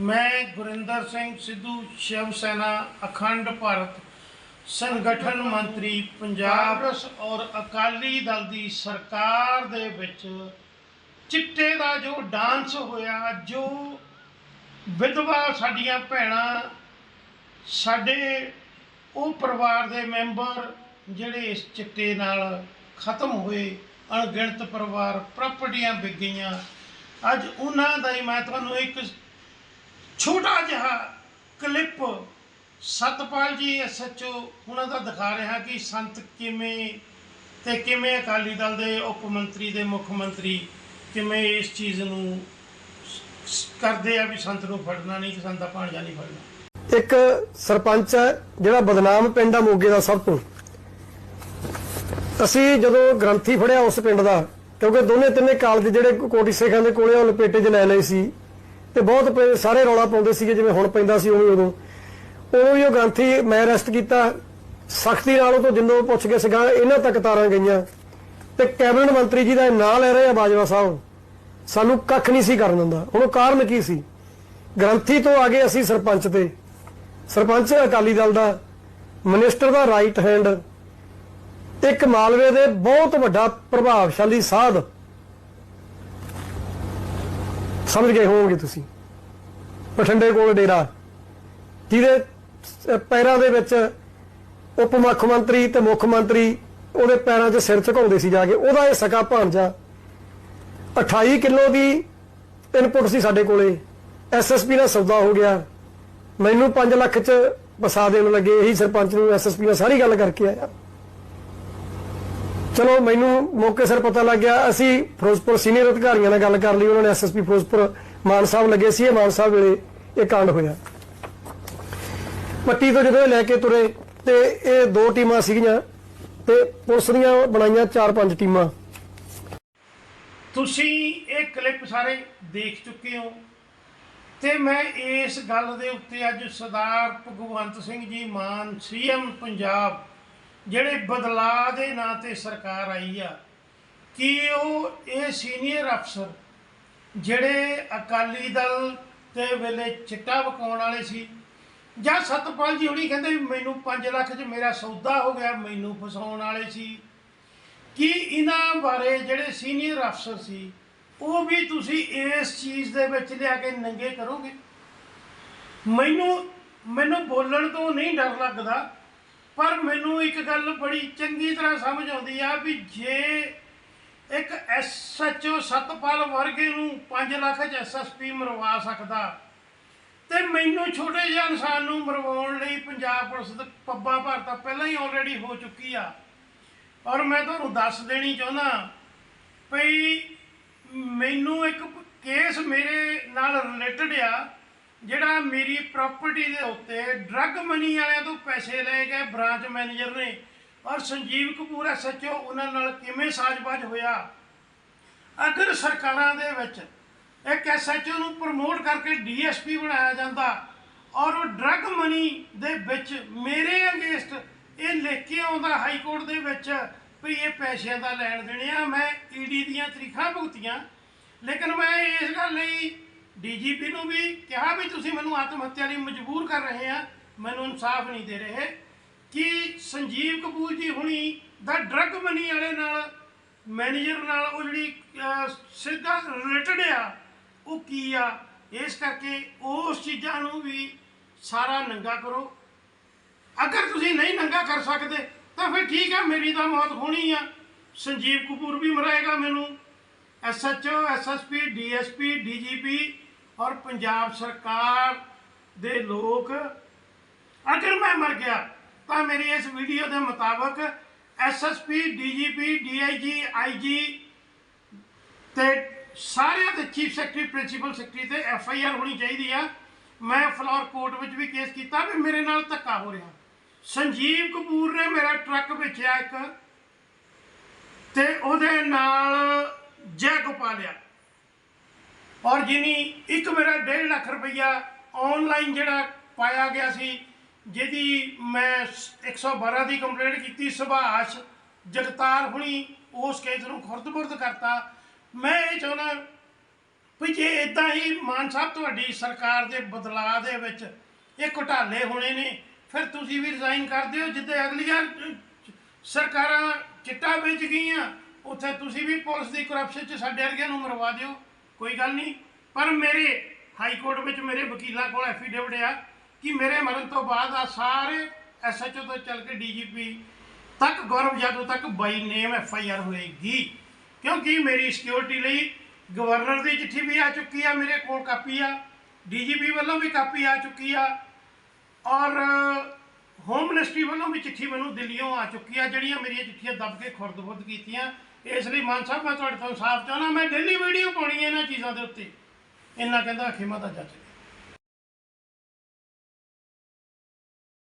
ਮੈਂ ਗੁਰਿੰਦਰ ਸਿੰਘ ਸਿੱਧੂ ਸ਼ਿਵ ਸੈਨਾ ਅਖੰਡ ਭਾਰਤ ਸੰਗਠਨ ਮੰਤਰੀ ਪੰਜਾਬ ਔਰ ਅਕਾਲੀ ਦਲ ਦੀ ਸਰਕਾਰ ਦੇ ਵਿੱਚ ਚਿੱਟੇ ਦਾ ਜੋ ਡਾਂਸ ਹੋਇਆ ਜੋ ਵਿਧਵਾ ਸਾਡੀਆਂ ਭੈਣਾਂ ਸਾਡੇ ਉਹ ਪਰਿਵਾਰ ਦੇ ਮੈਂਬਰ ਜਿਹੜੇ ਇਸ ਚਿੱਟੇ ਨਾਲ ਖਤਮ ਹੋਏ ਅਣਗਿਣਤ ਪਰਿਵਾਰ ਪ੍ਰਾਪਰਟੀਆਂ ਵਿਕ ਗਈਆਂ। ਅੱਜ ਉਹਨਾਂ ਦਾ ਹੀ ਮੈਂ ਤੁਹਾਨੂੰ ਇੱਕ ਛੋਟਾ ਜਿਹਾ ਕਲਿੱਪ ਸਤਪਾਲ ਜੀ ਐਸਐਚਓ ਉਹਨਾਂ ਦਾ ਦਿਖਾ ਰਿਹਾ ਕਿ ਸੰਤ ਕਿਵੇਂ ਤੇ ਕਿਵੇਂ ਅਕਾਲੀ ਦਲ ਦੇ ਉਪ ਮੰਤਰੀ ਦੇ ਮੁੱਖ ਮੰਤਰੀ ਕਿਵੇਂ ਇਸ ਚੀਜ਼ ਨੂੰ ਕਰਦੇ ਆ ਵੀ ਸੰਤ ਨੂੰ ਫੜਨਾ ਨਹੀਂ ਸੰਤ ਦਾ ਭਾਣਜਾ ਨਹੀਂ ਫੜਨਾ। ਇੱਕ ਸਰਪੰਚ ਹੈ ਜਿਹੜਾ ਬਦਨਾਮ ਪਿੰਡ ਆ ਮੋਗੇ ਦਾ ਸਭ ਤੋਂ। ਅਸੀਂ ਜਦੋਂ ਗ੍ਰੰਥੀ ਫੜਿਆ ਉਸ ਪਿੰਡ ਦਾ, ਕਿਉਂਕਿ ਦੋਨੇ ਤਿੰਨੇ ਕਾਲਜ ਜਿਹੜੇ ਕੋਟੀ ਸੇਖਾਂ ਦੇ ਕੋਲੇ ਉਹ ਲਪੇਟੇ 'ਚ ਲੈ ਲਏ ਸੀ। ਤੇ ਬਹੁਤ ਪ- ਸਾਰੇ ਰੌਲਾ ਪਾਉਂਦੇ ਸੀਗੇ, ਜਿਵੇਂ ਹੁਣ ਪੈਂਦਾ ਸੀ ਉਵੇਂ ਉਦੋਂ। ਉਦੋਂ ਵੀ ਉਹ ਗ੍ਰੰਥੀ ਮੈਂ ਅਰੈਸਟ ਕੀਤਾ। ਸਖਤੀ ਨਾਲ ਉਹ ਤੋਂ ਜਿੰਦੋਂ ਪੁੱਛ ਕੇ ਸੀਗਾ, ਇਹਨਾਂ ਤੱਕ ਤਾਰਾਂ ਗਈਆਂ। ਤੇ ਕੈਬਨਿਟ ਮੰਤਰੀ ਜੀ ਦਾ ਨਾਂ ਲੈ ਰਹੇ ਆ ਬਾਜਵਾ ਸਾਹਿਬ। ਸਾਨੂੰ ਕੱਖ ਨਹੀਂ ਸੀ ਕਰਨ ਦਿੰਦਾ। ਹੁਣ ਉਹ ਕਾਰਨ ਕੀ ਸੀ? ਗ੍ਰੰਥੀ ਤੋਂ ਆ ਗਏ ਅਸੀਂ ਸਰਪੰਚ ਤੇ। ਸਰਪੰਚ ਅਕਾਲੀ ਦਲ ਦਾ ਮਿਨਿਸਟਰ ਦਾ ਰਾਈਟ ਹੈਂਡ ਇੱਕ ਮਾਲਵੇ ਦੇ ਬਹੁਤ ਵੱਡਾ ਪ੍ਰਭਾਵਸ਼ਾਲੀ ਸਾਧ ਸਮਝ ਗਏ ਹੋਵੋਗੇ ਤੁਸੀਂ। ਬਠਿੰਡੇ ਕੋਲ ਡੇਰਾ। ਜਿਹਦੇ ਪੈਰਾਂ ਦੇ ਵਿੱਚ ਉਪ ਮੁੱਖ ਮੰਤਰੀ ਤੇ ਮੁੱਖ ਮੰਤਰੀ ਉਹਦੇ ਪੈਰਾਂ 'ਚ ਸਿਰ ਝੁਕਾਉਂਦੇ ਸੀ ਜਾ ਕੇ। ਉਹਦਾ ਇਹ ਸਕਾ ਭਾਂਜਾ 28 ਕਿਲੋ ਦੀ ਇਨਪੁਟ ਸੀ ਸਾਡੇ ਕੋਲੇ। ਐਸਐਸਪੀ ਨਾਲ ਸੌਦਾ ਹੋ ਗਿਆ। ਮੈਨੂੰ 5 ਲੱਖ 'ਚ ਵਸਾ ਦੇਣ ਲੱਗੇ। ਇਹੀ ਸਰਪੰਚ ਨੂੰ ਐਸਐਸਪੀ ਨਾਲ ਸਾਰੀ ਗੱਲ ਕਰਕੇ ਆਇਆ। ਚਲੋ, ਮੈਨੂੰ ਮੌਕੇ ਸਿਰ ਪਤਾ ਲੱਗ ਗਿਆ, ਅਸੀਂ ਫਿਰੋਜ਼ਪੁਰ ਸੀਨੀਅਰ ਅਧਿਕਾਰੀਆਂ ਨਾਲ ਗੱਲ ਕਰ ਲਈ, ਉਹਨਾਂ ਨੇ ਐਸਐਸਪੀ ਫਿਰੋਜ਼ਪੁਰ ਮਾਨ ਸਾਹਿਬ ਲੱਗੇ ਸੀ, ਇਹ ਮਾਨ ਸਾਹਿਬ ਵੇਲੇ ਇਹ ਕਾਂਡ ਹੋਇਆ। ਪੱਟੀ ਤੋਂ ਜਦੋਂ ਲੈ ਕੇ ਤੁਰੇ, ਤੇ ਇਹ ਦੋ ਟੀਮਾਂ ਸੀਗੀਆਂ, ਤੇ ਪੁਲਿਸ ਦੀਆਂ ਬਣਾਈਆਂ 4-5 ਟੀਮਾਂ। ਤੁਸੀਂ ਇਹ ਕਲਿੱਪ ਸਾਰੇ ਦੇਖ ਚੁੱਕੇ ਹੋ, ਤੇ ਮੈਂ ਇਸ ਗੱਲ ਦੇ ਉੱਤੇ ਅੱਜ ਸਰਦਾਰ ਭਗਵੰਤ ਸਿੰਘ ਜੀ, ਮਾਨ ਸੀਐਮ ਪੰਜਾਬ ਜਿਹੜੇ ਬਦਲਾਅ ਦੇ ਨਾਂ ਤੇ ਸਰਕਾਰ ਆਈ ਆ, ਕਿ ਉਹ ਇਹ ਸੀਨੀਅਰ ਅਫਸਰ ਜਿਹੜੇ ਅਕਾਲੀ ਦਲ ਦੇ ਵੇਲੇ ਚਿੱਟਾ ਵਕਾਉਣ ਵਾਲੇ ਸੀ? ਜਾਂ ਸਤਪਾਲ ਜੀ ਹੁਣੀ ਕਹਿੰਦੇ ਵੀ ਮੈਨੂੰ 5 ਲੱਖ 'ਚ ਮੇਰਾ ਸੌਦਾ ਹੋ ਗਿਆ, ਮੈਨੂੰ ਫਸਾਉਣ ਵਾਲੇ ਸੀ? ਕਿ ਇਹਨਾਂ ਬਾਰੇ ਜਿਹੜੇ ਸੀਨੀਅਰ ਅਫਸਰ ਸੀ, ਉਹ ਵੀ ਤੁਸੀਂ ਇਸ ਚੀਜ਼ ਦੇ ਵਿੱਚ ਲਿਆ ਕੇ ਨੰਗੇ ਕਰੋਗੇ? ਮੈਨੂੰ ਮੈਨੂੰ ਬੋਲਣ ਤੋਂ ਨਹੀਂ ਡਰ ਲੱਗਦਾ। ਪਰ ਮੈਨੂੰ ਇੱਕ ਗੱਲ ਬੜੀ ਚੰਗੀ ਤਰ੍ਹਾਂ ਸਮਝ ਆਉਂਦੀ ਆ ਵੀ ਜੇ ਇੱਕ ਐਸਐਚਓ ਸਤਪਾਲ ਵਰਗੇ ਨੂੰ 5 ਲੱਖ ਚ ਐਸਐਸਪੀ ਮਰਵਾ ਸਕਦਾ, ਤੇ ਮੈਨੂੰ ਛੋਟੇ ਜਿਹੇ ਇਨਸਾਨ ਨੂੰ ਮਰਵਾਉਣ ਲਈ ਪੰਜਾਬ ਪੁਲਿਸ ਦੇ ਪੱਬਾਂ ਭਰ ਤਾਂ ਪਹਿਲਾਂ ਹੀ ਆਲਰੇਡੀ ਹੋ ਚੁੱਕੀ ਆ। ਔਰ ਮੈਂ ਤੁਹਾਨੂੰ ਦੱਸ ਦੇਣੀ ਚਾਹੁੰਦਾ ਭਈ ਮੈਨੂੰ ਇੱਕ ਕੇਸ ਮੇਰੇ ਨਾਲ ਰਿਲੇਟਡ ਆ। ਜਿਹੜਾ ਮੇਰੀ ਪ੍ਰਾਪਰਟੀ ਦੇ ਉੱਤੇ ਡਰੱਗ ਮਨੀ ਵਾਲਿਆਂ ਤੋਂ ਪੈਸੇ ਲਏ ਗਏ ਬ੍ਰਾਂਚ ਮੈਨੇਜਰ ਨੇ ਔਰ ਸੰਜੀਵ ਕਪੂਰ ਐਸਐਚਓ ਉਹਨਾਂ ਨਾਲ ਕਿਵੇਂ ਸਾਜ਼ਬਾਜ਼ ਹੋਇਆ? ਅਗਰ ਸਰਕਾਰਾਂ ਦੇ ਵਿੱਚ ਇੱਕ ਐਸਐਚਓ ਨੂੰ ਪ੍ਰਮੋਟ ਕਰਕੇ ਡੀਐਸਪੀ ਬਣਾਇਆ ਜਾਂਦਾ ਔਰ ਉਹ ਡਰੱਗ ਮਨੀ ਦੇ ਵਿੱਚ ਮੇਰੇ ਅਗੇਂਸਟ ਇਹ ਲਿਖ ਕੇ ਆਉਂਦਾ ਹਾਈ ਕੋਰਟ ਦੇ ਵਿੱਚ ਵੀ ਇਹ ਪੈਸਿਆਂ ਦਾ ਲੈਣ ਦੇਣੇ ਆ, ਮੈਂ ਈਡੀ ਦੀਆਂ ਤਰੀਖਾਂ ਭੁਗਤੀਆਂ, ਲੇਕਿਨ ਮੈਂ ਇਸ ਗੱਲ ਲਈ ਡੀਜੀਪੀ ਨੂੰ ਵੀ ਕਿਹਾ ਵੀ ਤੁਸੀਂ ਮੈਨੂੰ ਆਤਮ ਹੱਤਿਆ ਲਈ ਮਜਬੂਰ ਕਰ ਰਹੇ ਆ, ਮੈਨੂੰ ਇਨਸਾਫ ਨਹੀਂ ਦੇ ਰਹੇ। ਕਿ ਸੰਜੀਵ ਕਪੂਰ ਜੀ ਹੁਣੀ ਦਾ ਡਰੱਗ ਮਨੀ ਵਾਲੇ ਨਾਲ ਮੈਨੇਜਰ ਨਾਲ ਉਹ ਜਿਹੜੀ ਸਿੱਧਾ ਰਿਲੇਟਡ ਆ, ਉਹ ਕੀ ਆ? ਇਸ ਕਰਕੇ ਉਸ ਚੀਜ਼ਾਂ ਨੂੰ ਵੀ ਸਾਰਾ ਨੰਗਾ ਕਰੋ। ਅਗਰ ਤੁਸੀਂ ਨਹੀਂ ਨੰਗਾ ਕਰ ਸਕਦੇ, ਤਾਂ ਫਿਰ ਠੀਕ ਹੈ ਮੇਰੀ ਤਾਂ ਮੌਤ ਹੋਣੀ ਆ। ਸੰਜੀਵ ਕਪੂਰ ਵੀ ਮਰਾਏਗਾ ਮੈਨੂੰ। ਐਸਐਚਓ ਐਸਐਸਪੀ ਡੀਐਸਪੀ ਡੀਜੀਪੀ ਔਰ ਪੰਜਾਬ ਸਰਕਾਰ ਦੇ ਲੋਕ, ਅਗਰ ਮੈਂ ਮਰ ਗਿਆ, ਤਾਂ ਮੇਰੀ ਇਸ ਵੀਡੀਓ ਦੇ ਮੁਤਾਬਕ ਐਸਐਸਪੀ ਡੀਜੀਪੀ ਡੀਆਈਜੀ ਆਈਜੀ ਤੇ ਸਾਰਿਆਂ ਦੇ ਚੀਫ ਸੈਕਟਰੀ ਪ੍ਰਿੰਸੀਪਲ ਸੈਕਟਰੀ ਤੇ ਐਫ ਆਈ ਆਰ ਹੋਣੀ ਚਾਹੀਦੀ ਆ। ਮੈਂ ਫਲੋਰ ਕੋਰਟ ਵਿੱਚ ਵੀ ਕੇਸ ਕੀਤਾ ਵੀ ਮੇਰੇ ਨਾਲ ਧੱਕਾ ਹੋ ਰਿਹਾ। ਸੰਜੀਵ ਕਪੂਰ ਨੇ ਮੇਰਾ ਟਰੱਕ ਵੇਚਿਆ ਇੱਕ ਤੇ ਉਹਦੇ ਨਾਲ ਜੈ ਗੋਪਾਲਿਆ ਔਰ ਜਿਨੀ ਇੱਕ ਮੇਰਾ 1.5 ਲੱਖ ਰੁਪਈਆ ਆਨਲਾਈਨ ਜਿਹੜਾ ਪਾਇਆ ਗਿਆ ਸੀ, ਜਿਹਦੀ ਮੈਂ 112 ਦੀ ਕੰਪਲੇਂਟ ਕੀਤੀ, ਸੁਭਾਸ਼ ਜਗਤਾਰ ਹੁਣੀ ਉਸ ਕੇਸ ਨੂੰ ਖੁਰਦ-ਬੁਰਦ ਕਰਤਾ। ਮੈਂ ਇਹ ਚਾਹੁੰਦਾ ਵੀ ਜੇ ਇਦਾਂ ਹੀ ਮਾਨ ਸਾਹਿਬ ਤੁਹਾਡੀ ਸਰਕਾਰ ਦੇ ਬਦਲਾਅ ਦੇ ਵਿੱਚ ਇਹ ਘੁਟਾਲੇ ਹੋਣੇ ਨੇ, ਫਿਰ ਤੁਸੀਂ ਵੀ ਰਿਜ਼ਾਈਨ ਕਰ ਦਿਓ, ਜਿੱਦੇ ਅਗਲੀਆਂ ਸਰਕਾਰਾਂ ਚਿੱਟਾ ਵੇਚ ਗਈਆਂ, ਉੱਥੇ ਤੁਸੀਂ ਵੀ ਪੁਲਿਸ ਦੀ ਕਰਪਸ਼ਨ 'ਚ ਸਾਡੇ ਵਰਗਿਆਂ ਨੂੰ ਮਰਵਾ ਦਿਓ। ਕੋਈ ਗੱਲ ਨਹੀਂ। ਪਰ ਮੇਰੇ ਹਾਈ ਕੋਰਟ ਵਿੱਚ ਮੇਰੇ ਵਕੀਲਾਂ ਕੋਲ ਐਫੀਡੇਵਿਟ ਆ ਕਿ ਮੇਰੇ ਮਰਨ ਤੋਂ ਬਾਅਦ ਆ ਸਾਰੇ ਐਸਐਚਓ ਤੋਂ ਚੱਲ ਕੇ ਡੀਜੀਪੀ ਤੱਕ, ਗੌਰਵ ਜਾਦਵ ਤੱਕ ਬਾਈ ਨੇਮ ਐਫ ਆਈ ਆਰ ਹੋਏਗੀ। ਕਿਉਂਕਿ ਮੇਰੀ ਸਿਕਿਉਰਿਟੀ ਲਈ ਗਵਰਨਰ ਦੀ ਚਿੱਠੀ ਵੀ ਆ ਚੁੱਕੀ ਆ, ਮੇਰੇ ਕੋਲ ਕਾਪੀ ਆ। ਡੀਜੀਪੀ ਵੱਲੋਂ ਵੀ ਕਾਪੀ ਆ ਚੁੱਕੀ ਆ। ਔਰ ਹੋਮ ਮਿਨਿਸਟਰੀ ਵੱਲੋਂ ਵੀ ਚਿੱਠੀ ਮੈਨੂੰ ਦਿੱਲੀੋਂ ਆ ਚੁੱਕੀ ਆ, ਜਿਹੜੀਆਂ ਮੇਰੀਆਂ ਚਿੱਠੀਆਂ ਦੱਬ ਕੇ ਖੁਰਦ-ਬੁਰਦ ਕੀਤੀਆਂ। ਇਸ ਲਈ ਮਾਨ ਸਾਹਿਬ, ਮੈਂ ਤੁਹਾਡੇ ਤੋਂ ਸਾਫ਼ ਚਾਹੁੰਦਾ, ਮੈਂ ਡੇਲੀ ਵੀਡੀਓ ਪਾਉਣੀ ਹੈ ਇਹਨਾਂ ਚੀਜ਼ਾਂ ਦੇ ਉੱਤੇ। ਇੰਨਾ ਕਹਿੰਦਾ ਖਿਮਾ ਦਾ ਜੱਜ